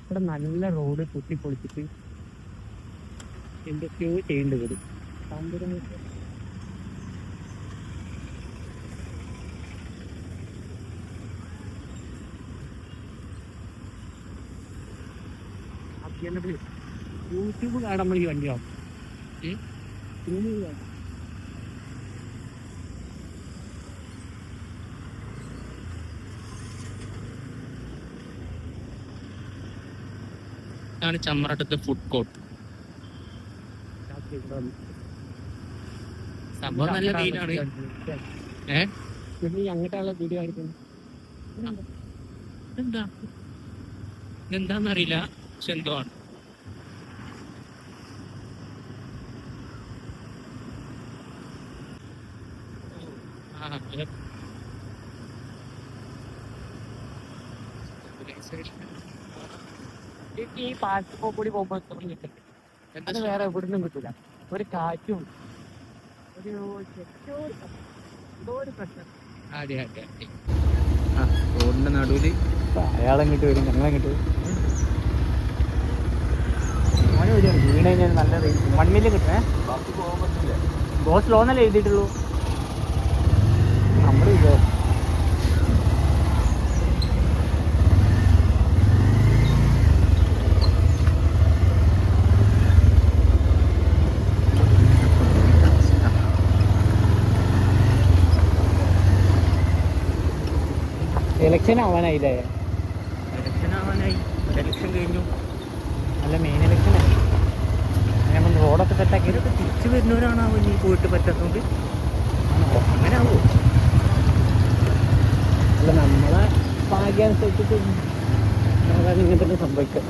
ഇവിടെ നല്ല റോഡ് കുത്തി പൊളിച്ചിട്ട് എന്തൊക്കെയോ ചെയ്യേണ്ടി വരും. യൂട്യൂബ് കാണാൻ വേണ്ടി വണ്ടിയാവും യൂട്യൂബ് ഇതാണ് ചമ്രട്ടത്തെ ഫുഡ് കോർട്ട് സംഭവം നല്ല വീടാണ് ഏ? അങ്ങോട്ടുള്ള വീഡിയോ ആയിരിക്കും എന്താ എന്താന്നറിയില്ല പക്ഷെ എന്തോ ആണ്. ആ, ഈ പാലത്തിപ്പോ കൂടി പോകുമ്പോ കിട്ടും എന്താ അത് വേറെ എവിടുന്നും കിട്ടില്ല ഒരു കാറ്റും ഒരു എന്തോ ഒരു പ്രശ്നം. അതെ അതെ അതെ. റോഡിന്റെ നടുവിൽ അയാളെങ്ങിട്ട് വരും? ഞങ്ങളെങ്ങിട്ട് മോനെ ഒരു വീണ് കഴിഞ്ഞാൽ നല്ല റേറ്റ് വൺ മില്യൺ കിട്ടണേ ബോസ് ലോന്നല്ലേ എഴുതിയിട്ടുള്ളൂ? നമ്മൾ ഇലക്ഷൻ ആവാനായില്ലേ? ഇലക്ഷൻ ആവാനായി. ഇലക്ഷൻ കഴിഞ്ഞു. അല്ല മെയിൻ ഇലക്ഷൻ ഞങ്ങൾ റോഡൊക്കെ സെറ്റാക്കി ഇവരൊക്കെ തിരിച്ചു വരുന്നവരാണാവോ ഇനി പോയിട്ട് പറ്റാത്തതുകൊണ്ട് അങ്ങനെ ആവോ അല്ല നമ്മളെ ഭാഗ്യാനുസരിച്ചിട്ട് ഇങ്ങനെ തന്നെ സംഭവിക്കുക.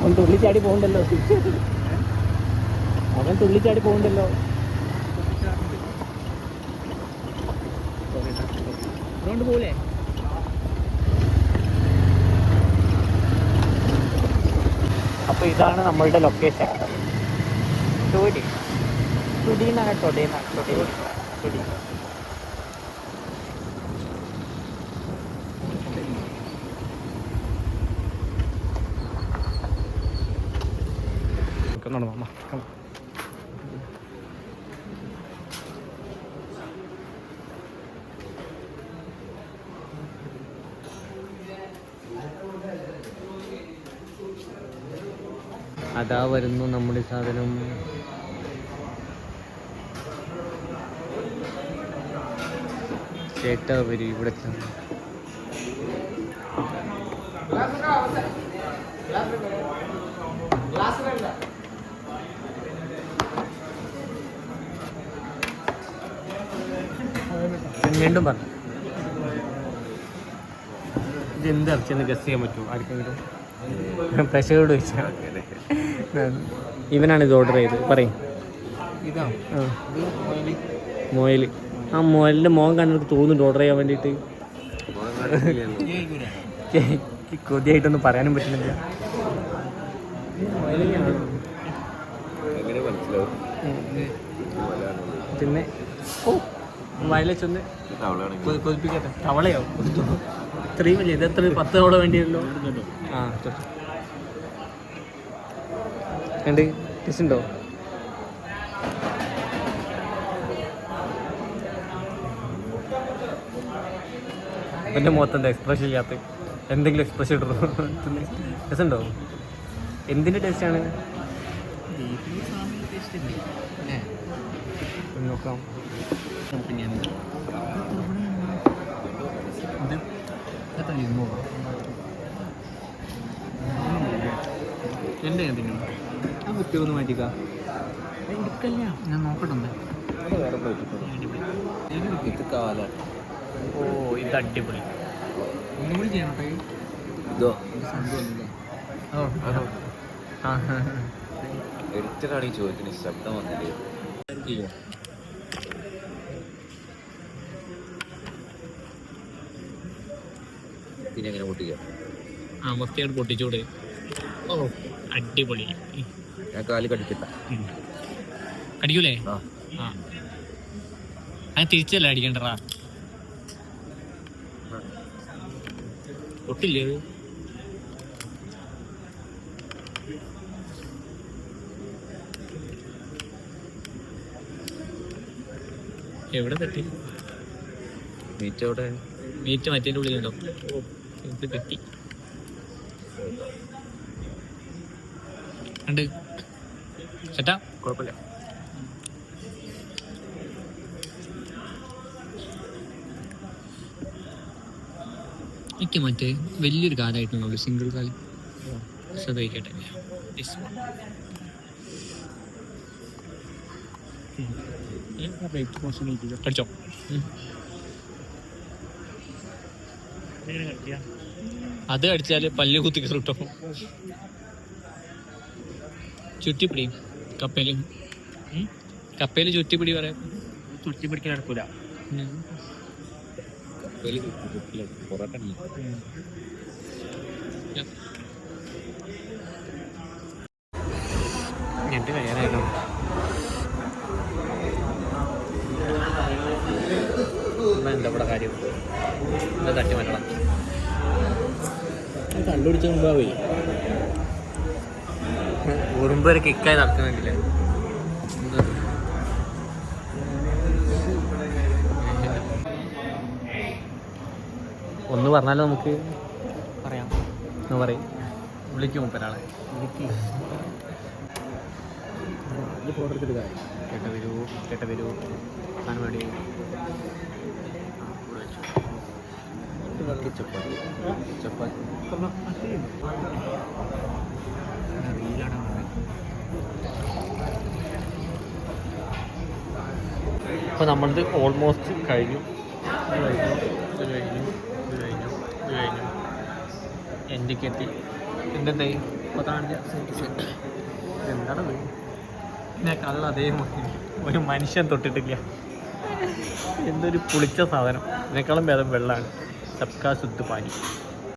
അവൻ തുള്ളിച്ചാടി പോകണ്ടല്ലോ അവൻ തുള്ളിച്ചാടി പോകണ്ടല്ലോ അതുകൊണ്ട് പോലെ അപ്പോൾ ഇതാണ് നമ്മളുടെ ലൊക്കേഷൻ തൊടി. തൊടി എന്നാണ് തൊടി എന്നാണ് തൊടി. തൊടി നടന്നു. അതാ വരുന്നു നമ്മുടെ സാധനം. ചേട്ടാ വരും ഇവിടെ. വീണ്ടും പറഞ്ഞു. ഇത് എന്ത് ഇറച്ചിയെന്ന് ഗസ് ചെയ്യാൻ പറ്റുമോ? ആർക്കെങ്കിലും? പ്രഷറോട് ചോദിച്ചാൽ ഇവനാണ് ഇത് ഓർഡർ ചെയ്തത്. പറയും. മോയൽ ആ. മോയലിന്റെ മോൻ കണ്ടിട്ട് തോന്നുന്നുണ്ട് ഓർഡർ ചെയ്യാൻ വേണ്ടിയിട്ട്. കൊതിയായിട്ടൊന്നും പറയാനും പറ്റുന്നില്ല. പിന്നെ ഓ വയലച്ചൊന്ന്. കൊതിപ്പിക്കട്ടെ. തവളയോ? ഇത്രയും വലിയ ഇത് എത്ര പത്ത് വേണ്ടിയല്ലോ? ആ ഉണ്ട് എന്റെ മുഖത്ത് എന്താ എക്സ്പ്രഷൻ ഇല്ലാത്ത എന്തെങ്കിലും എക്സ്പ്രഷൻ ഇടണോ ടേസ്റ്റ് ഉണ്ടോ എന്തിന്റെ ടേസ്റ്റാണ് നോക്കാം. എന്റെ എന്തെങ്കിലും? ആ കുട്ടി ഒന്ന് മാറ്റിക്കാം. എടുക്കല്ല ഞാൻ നോക്കട്ടെ ഇത് കാല. ഓ ഇത് അടിപൊളി. ഒന്നും കൂടി ചെയ്യണം ഇതോ? എഡിറ്ററാണ് ഈ ചോദിക്കുന്നത് ശബ്ദം വന്നില്ലേ? പിന്നെ എങ്ങനെ പൊട്ടിക്കാം ആ മസ്തിയോട് പൊട്ടിച്ചൂടെ. ഓ അടിപൊളി. ഞാൻ കാൽ കടിക്കട്ട. അടിക്കൂലേ ആ. അത് തിരിച്ചല്ല അടിക്കണ്ടടാ? പൊട്ടില്ലേ എവിടെ തട്ടി? മീറ്റ് അവിടെ മീറ്റ് മറ്റേ ഉള്ളിലുണ്ടോ? ഇത് തെറ്റി ഉണ്ട് ചേട്ടാ കുഴപ്പമില്ല. എനിക്ക് മറ്റേ വലിയൊരു കാലായിട്ടുണ്ടല്ലോ സിംഗിൾ കാൽ ശ്രദ്ധിക്കട്ടെ This one. അടിച്ചോ. അത് അടിച്ചാൽ പല്ല് കുത്തി കിട്ടും. ചുറ്റിപ്പിടി കപ്പയിൽ കപ്പയിൽ ചുറ്റിപ്പിടി പറയാം. ചുറ്റിപ്പിടിക്കാൻ നടക്കൂല. പൊറോട്ട എന്റെ എന്താ ഇവിടെ കാര്യം? എന്താ തട്ടി മാറ്റണം? കണ്ടുപിടിച്ച മുമ്പാവേ. ഉറുമ്പ് ഒരു കിക്കായി നടക്കുന്നില്ല ഒന്ന് പറഞ്ഞാലോ നമുക്ക്? പറയാം. ഒന്ന് പറയും. വിളിക്കും മുപ്പരാളെ. ഫോട്ടോ എടുത്തിട്ട് കാര്യം. കേട്ട വരൂ കേട്ട വരൂ വേണ്ടി ചപ്പാത്തി. ചപ്പാത്തി. അപ്പോൾ നമ്മളത് ഓൾമോസ്റ്റ് കഴിഞ്ഞു. ഇത് കഴിഞ്ഞു ഇത് കഴിഞ്ഞു ഇത് കഴിഞ്ഞു എന്തെന്തായി? പത്താണ്ട് എന്താണത് ഞാൻ കള്ള അതേ മാതിരി. ഒരു മനുഷ്യൻ തൊട്ടിട്ടില്ല. എന്തൊരു പുളിച്ച സാധനം. ഇതിനേക്കാളും ഭേദം വെള്ളമാണ് സബ്കാ ശുദ്ധ പാനി.